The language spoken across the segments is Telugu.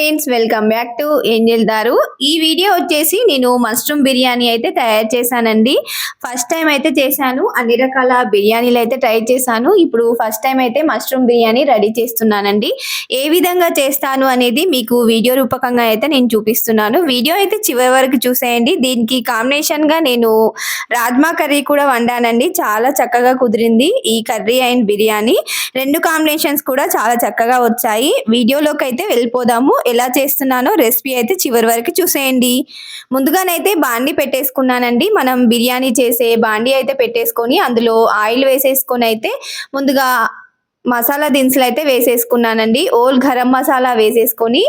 Friends welcome back to angel దారు ఈ వీడియో వచ్చేసి నేను మష్రూమ్ బిర్యానీ అయితే తయారు చేశానండి. ఫస్ట్ టైం అయితే చేశాను. అన్ని రకాల బిర్యానీలు అయితే ట్రై చేశాను. ఇప్పుడు ఫస్ట్ టైం అయితే మష్రూమ్ బిర్యానీ రెడీ చేస్తున్నానండి. ఏ విధంగా చేస్తాను అనేది మీకు వీడియో రూపకంగా అయితే నేను చూపిస్తున్నాను. వీడియో అయితే చివరి వరకు చూసేయండి. దీనికి కాంబినేషన్గా నేను రాజ్మా కర్రీ కూడా వండానండి. చాలా చక్కగా కుదిరింది ఈ కర్రీ అండ్ బిర్యానీ. రెండు కాంబినేషన్స్ కూడా చాలా చక్కగా వచ్చాయి. వీడియోలోకి అయితే వెళ్ళిపోదాము. ఎలా చేస్తున్నానో రెసిపీ అయితే చివరి వరకు చూసేయండి. ముందుగానైతే బాండి పెట్టేసుకున్నానండి. మనం బిర్యానీ చేసే బాండి అయితే పెట్టేసుకొని అందులో ఆయిల్ వేసేసుకొని అయితే ముందుగా మసాలా దినుసులు అయితే వేసేసుకున్నానండి. ఓల్ గరం మసాలా వేసేసుకొని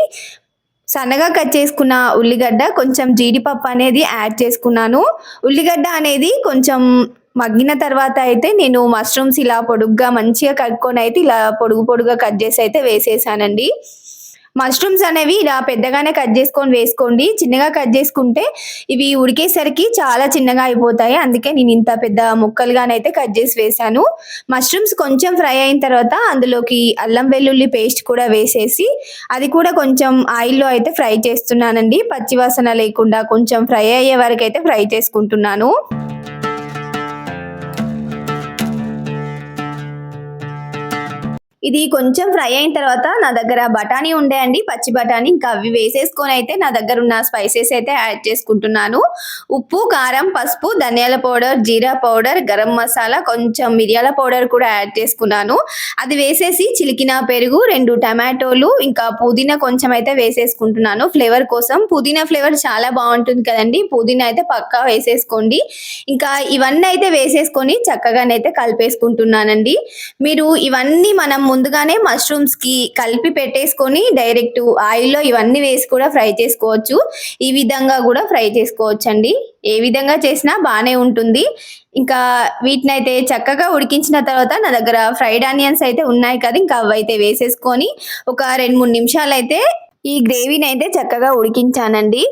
సన్నగా కట్ చేసుకున్న ఉల్లిగడ్డ కొంచెం జీడిపప్పు అనేది యాడ్ చేసుకున్నాను. ఉల్లిగడ్డ అనేది కొంచెం మగ్గిన తర్వాత అయితే నేను మష్రూమ్స్ ఇలా పొడుగ్గా మంచిగా కట్టుకొని అయితే ఇలా పొడుగు పొడుగా కట్ చేసి అయితే వేసేసానండి. మష్రూమ్స్ అనేవి ఇలా పెద్దగానే కట్ చేసుకొని వేసుకోండి. చిన్నగా కట్ చేసుకుంటే ఇవి ఉడికేసరికి చాలా చిన్నగా అయిపోతాయి. అందుకే నేను ఇంత పెద్ద ముక్కలుగానైతే కట్ చేసి వేసాను మష్రూమ్స్ కొంచెం ఫ్రై అయిన తర్వాత అందులోకి అల్లం వెల్లుల్లి పేస్ట్ కూడా వేసేసి అది కూడా కొంచెం ఆయిల్లో అయితే ఫ్రై చేస్తున్నానండి. పచ్చివాసన లేకుండా కొంచెం ఫ్రై అయ్యే వరకు అయితే ఫ్రై చేసుకుంటున్నాను. ఇది కొంచెం ఫ్రై అయిన తర్వాత నా దగ్గర బఠానీ ఉండే అండి పచ్చి బఠానీ. ఇంకా అవి వేసేసుకొని అయితే నా దగ్గర ఉన్న స్పైసెస్ అయితే యాడ్ చేసుకుంటున్నాను. ఉప్పు కారం పసుపు ధనియాల పౌడర్ జీరా పౌడర్ గరం మసాలా కొంచెం మిరియాల పౌడర్ కూడా యాడ్ చేసుకున్నాను. అది వేసేసి చిలికిన పెరుగు రెండు టమాటోలు ఇంకా పుదీనా కొంచెం అయితే వేసేసుకుంటున్నాను. ఫ్లేవర్ కోసం. పుదీనా ఫ్లేవర్ చాలా బాగుంటుంది కదండి. పుదీనా అయితే పక్కా వేసేసుకోండి. ఇంకా ఇవన్నీ అయితే వేసేసుకొని చక్కగానైతే కలిపేసుకుంటున్నానండి. మీరు ఇవన్నీ మనం ముందుగానే మష్రూమ్స్కి కలిపి పెట్టేసుకొని డైరెక్ట్ ఆయిల్లో ఇవన్నీ వేసి కూడా ఫ్రై చేసుకోవచ్చు. ఈ విధంగా కూడా ఫ్రై చేసుకోవచ్చు అండి ఏ విధంగా చేసినా బాగానే ఉంటుంది. ఇంకా వీటిని అయితే చక్కగా ఉడికించిన తర్వాత నా దగ్గర ఫ్రైడ్ ఆనియన్స్ అయితే ఉన్నాయి కదా ఇంకా అవి అయితే వేసేసుకొని ఒక రెండు మూడు నిమిషాలు అయితే ఈ గ్రేవీని అయితే చక్కగా ఉడికించానండి.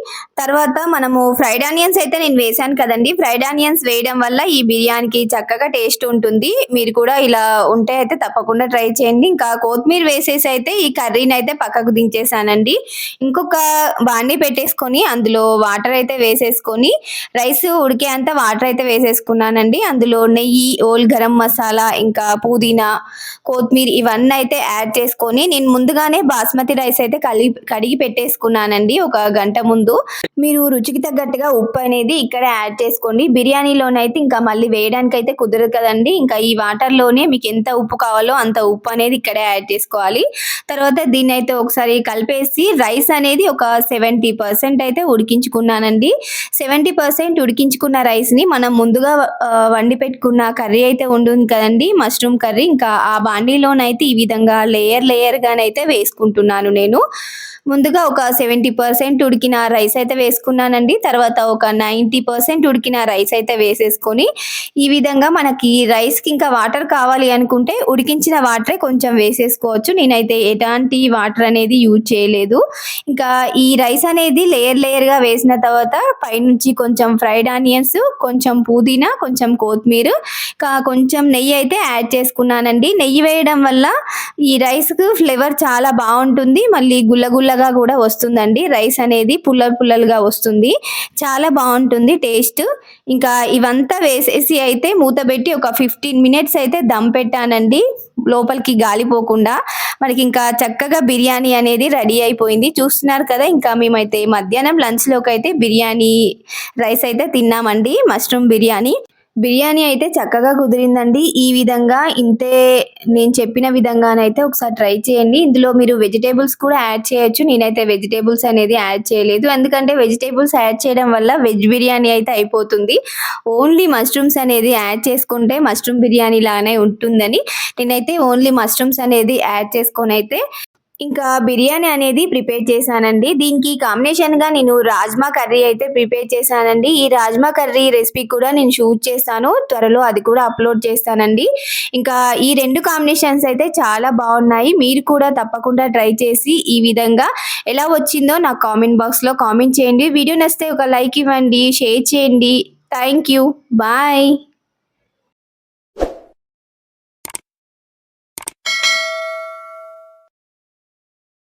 తర్వాత మనము ఫ్రైడ్ ఆనియన్స్ అయితే నేను వేసాను కదండి. ఫ్రైడ్ ఆనియన్స్ వేయడం వల్ల ఈ బిర్యానీకి చక్కగా టేస్ట్ ఉంటుంది. మీరు కూడా ఇలా ఉంటే అయితే తప్పకుండా ట్రై చేయండి. ఇంకా కొత్తిమీర వేసేసి అయితే ఈ కర్రీని అయితే పక్కకు దించేసానండి. ఇంకొక బాండి పెట్టేసుకొని అందులో వాటర్ అయితే వేసేసుకొని రైస్ ఉడికేంత వాటర్ అయితే వేసేసుకున్నానండి. అందులో నెయ్యి ఓల్ గరం మసాలా ఇంకా పుదీనా కొత్తిమీర ఇవన్నీ అయితే యాడ్ చేసుకొని నేను ముందుగానే బాస్మతి రైస్ అయితే కలిపి కడిగి పెట్టేసుకున్నానండి ఒక గంట ముందు. మీరు రుచికి తగ్గట్టుగా ఉప్పు అనేది ఇక్కడ యాడ్ చేసుకోండి. బిర్యానీలోనైతే ఇంకా మళ్ళీ వేయడానికి అయితే కుదరదు కదండి. ఇంకా ఈ వాటర్లోనే మీకు ఎంత ఉప్పు కావాలో అంత ఉప్పు అనేది ఇక్కడే యాడ్ చేసుకోవాలి. తర్వాత దీన్ని అయితే ఒకసారి కలిపేసి రైస్ అనేది ఒక సెవెంటీ పర్సెంట్ అయితే ఉడికించుకున్నానండి. సెవెంటీ పర్సెంట్ ఉడికించుకున్న రైస్ని మనం ముందుగా వండి పెట్టుకున్న కర్రీ అయితే ఉంటుంది కదండి. Mushroom curry. ఇంకా ఆ బాండీలోనైతే ఈ విధంగా లేయర్ లేయర్గానైతే వేసుకుంటున్నాను నేను. ముందుగా ఒక సెవెంటీ పర్సెంట్ ఉడికిన రైస్ అయితే వేసుకున్నానండి. తర్వాత ఒక నైంటీ పర్సెంట్ ఉడికిన రైస్ అయితే వేసేసుకొని ఈ విధంగా మనకి రైస్కి ఇంకా వాటర్ కావాలి అనుకుంటే ఉడికించిన వాటరే కొంచెం వేసేసుకోవచ్చు. నేనైతే ఎలాంటి వాటర్ అనేది యూజ్ చేయలేదు. ఇంకా ఈ రైస్ అనేది లేయర్ లేయర్గా వేసిన తర్వాత పైనుంచి కొంచెం ఫ్రైడ్ ఆనియన్స్ కొంచెం పుదీనా కొంచెం కొత్తిమీర ఇంకా కొంచెం నెయ్యి అయితే యాడ్ చేసుకున్నానండి. నెయ్యి వేయడం వల్ల ఈ రైస్కు ఫ్లేవర్ చాలా బాగుంటుంది. మళ్ళీ గుల్లగుల్ల లాగా కూడా వస్తుందండి. రైస్ అనేది పుల్ల పుల్లలుగా వస్తుంది. చాలా బాగుంటుంది టేస్ట్. ఇంకా ఇవంతా వేసేసి అయితే మూత పెట్టి ఒక ఫిఫ్టీన్ మినిట్స్ అయితే దమ్ పెట్టానండి. లోపలికి గాలిపోకుండా మనకి ఇంకా చక్కగా బిర్యానీ అనేది రెడీ అయిపోయింది. చూస్తున్నారు కదా ఇంకా మేమైతే మధ్యాహ్నం లంచ్లోకి అయితే బిర్యానీ రైస్ అయితే తిన్నామండి. మష్రూమ్ బిర్యానీ. బిర్యానీ అయితే చక్కగా కుదిరిందండి. ఈ విధంగా ఇంతే నేను చెప్పిన విధంగానైతే ఒకసారి ట్రై చేయండి. ఇందులో మీరు వెజిటేబుల్స్ కూడా యాడ్ చేయొచ్చు. నేనైతే వెజిటేబుల్స్ అనేది యాడ్ చేయలేదు. ఎందుకంటే వెజిటేబుల్స్ యాడ్ చేయడం వల్ల వెజ్ బిర్యానీ అయితే అయిపోతుంది. ఓన్లీ మష్రూమ్స్ అనేది యాడ్ చేసుకుంటే మష్రూమ్ బిర్యానీ లానే ఉంటుందని. నేనైతే ఓన్లీ మష్రూమ్స్ అనేది యాడ్ చేసుకొని అయితే ఇంకా బిర్యానీ అనేది ప్రిపేర్ చేశానండి. దీనికి కాంబినేషన్గా నేను రాజ్మా కర్రీ అయితే ప్రిపేర్ చేశానండి. ఈ రాజ్మా కర్రీ రెసిపీ కూడా నేను షూట్ చేస్తాను. త్వరలో అది కూడా అప్లోడ్ చేస్తానండి. ఇంకా ఈ రెండు కాంబినేషన్స్ అయితే చాలా బాగున్నాయి. మీరు కూడా తప్పకుండా ట్రై చేసి ఈ విధంగా ఎలా వచ్చిందో నాకు కామెంట్ బాక్స్లో కామెంట్ చేయండి. వీడియో నచ్చితే ఒక లైక్ ఇవ్వండి షేర్ చేయండి. Thank you bye